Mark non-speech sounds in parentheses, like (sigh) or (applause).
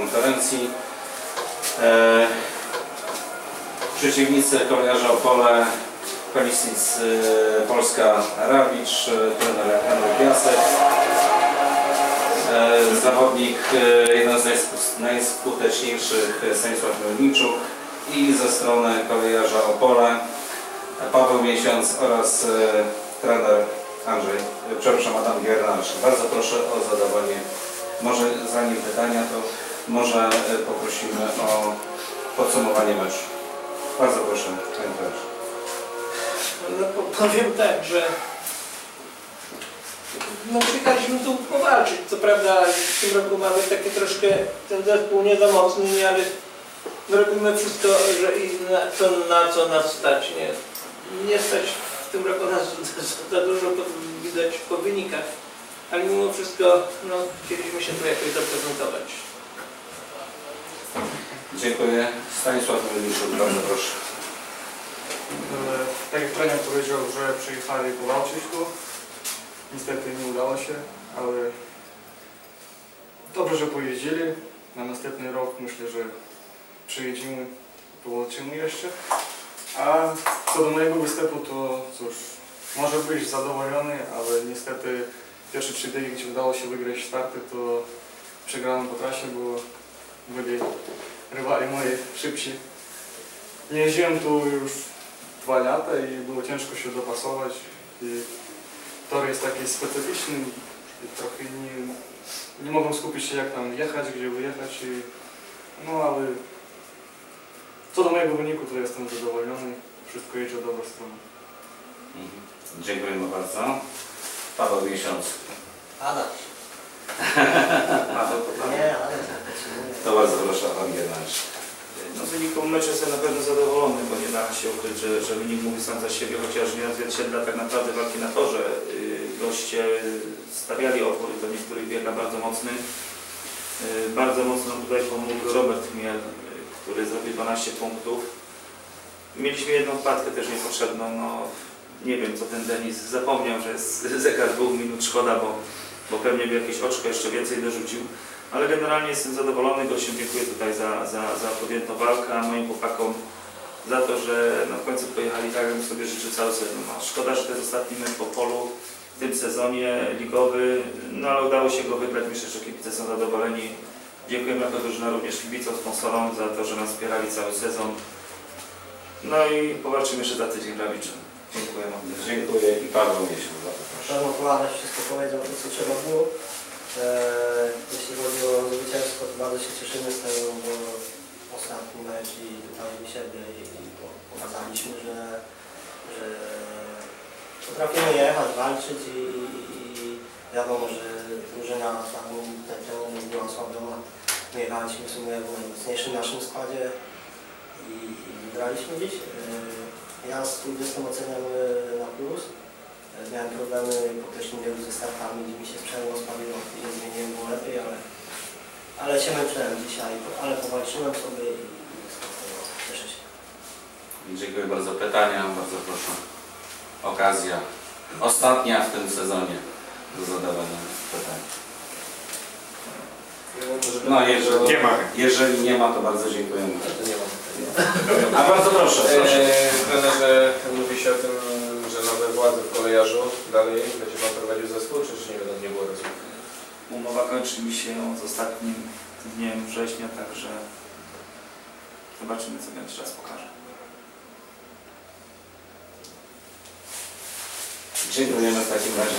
konferencji. E, przeciwnicy kolejarza Opole, Kalistnic e, Polska Rawicz, e, trener Henryk Piasek. E, zawodnik, e, jeden z najsku- najskuteczniejszych e, Stanisław Melniczuk i ze strony kolejarza Opole Paweł Miesiąc oraz e, trener Andrzej, e, przepraszam, Adam Giernarz. Bardzo proszę o zadawanie, może zanim pytania, to może e, poprosimy o podsumowanie meczu. Bardzo proszę, panie trenerze. No, po- powiem tak, że no, przyjechaliśmy tu powalczyć. Co prawda w tym roku mamy takie troszkę ten zespół nie za mocny, ale robimy wszystko, że i na, co, na co nas stać. Nie, nie stać w tym roku nas za, dużo, widać po wynikach. Ale mimo wszystko no, chcieliśmy się tu jakoś zaprezentować. Dziękuję. Stanisław Melniczuk, bardzo proszę. E, Tak jak trener powiedział, że przyjechali powalczyć tu. Niestety nie udało się, ale dobrze, że pojeździli. Na następny rok myślę, że przyjedziemy, powalczymy jeszcze. A co do mojego występu, to cóż, może być zadowolony, ale niestety pierwsze trzy biegi, gdzie udało się wygrać starty, to przegrałem po trasie, bo byli rywali moi szybsi. Nie jeździłem tu już dwa lata i było ciężko się dopasować. I tor jest taki specyficzny i trochę nie, nie mogłem skupić się jak tam jechać, gdzie wyjechać. I, no ale co do mojego wyniku to jestem zadowolony. Wszystko idzie w dobrą stronę. Mhm. Dziękujemy bardzo. Paweł Miesiąc. Ada. (laughs) Paweł, to Paweł. Nie, ale To bardzo No, z wyniku meczu jestem na pewno zadowolony, bo nie da się ukryć, że, że wynik mówi sam za siebie, chociaż nie odzwierciedla tak naprawdę walki na torze. Yy, Goście stawiali opór do niektórych biega bardzo mocny. Yy, Bardzo mocno tutaj pomógł Robert Miel, który zrobił 12 punktów. Mieliśmy jedną wpadkę też niepotrzebną. No, nie wiem, co ten Denis zapomniał, że jest zegar dwóch minut, szkoda, bo, bo pewnie by jakieś oczko jeszcze więcej dorzucił. Ale generalnie jestem zadowolony, gościom dziękuję tutaj za, za, za podjętą walkę, a moim chłopakom za to, że no w końcu pojechali tak, jak sobie życzy cały sezon. No, szkoda, że to jest ostatni mecz po polu w tym sezonie ligowy, no ale udało się go wygrać, myślę, że kibice są zadowoleni. Dziękujemy jako drużyna również kibicom, sponsorom za to, że nas wspierali cały sezon. No i powalczymy jeszcze za tydzień w Rawiczu. Dziękuję bardzo. Dziękuję i Paweł Miesiąc, bardzo proszę. Czarno Kolarek wszystko powiedział to, co trzeba było. Eee, jeśli chodzi o zwycięstwo, to bardzo się cieszymy z tego, bo ostatni mecz i dodaliśmy siebie i, i po- pokazaliśmy, że, że potrafimy jechać, walczyć i, i, i wiadomo, że drużyna tam ten trener była osłabiona. My jechaliśmy w sumie w najmocniejszym naszym składzie i, i wygraliśmy dziś. Eee, Ja swój występ oceniam e, na plus. E, Miałem problemy po pierwszym biegu ze startami, gdzie mi się sprzęgło spawiło, później zmieniłem, było lepiej, ale, ale się męczyłem dzisiaj, ale powalczyłem sobie i i z tego cieszę się. Dziękuję bardzo. Pytania, bardzo proszę. Okazja. Ostatnia w tym sezonie do zadawania pytań. No, jeżeli Nie ma. Jeżeli nie ma, to bardzo dziękujemy. To nie mam A bardzo proszę, proszę. Eee, Trenerze, mówi się o tym, że nowe władze w kolejarzu dalej będzie Pan prowadził zespół, czy już nie wiadomo, nie było rozmowy? Umowa kończy mi się z ostatnim dniem września, także zobaczymy, co będzie czas pokaże. Dziękujemy w takim razie.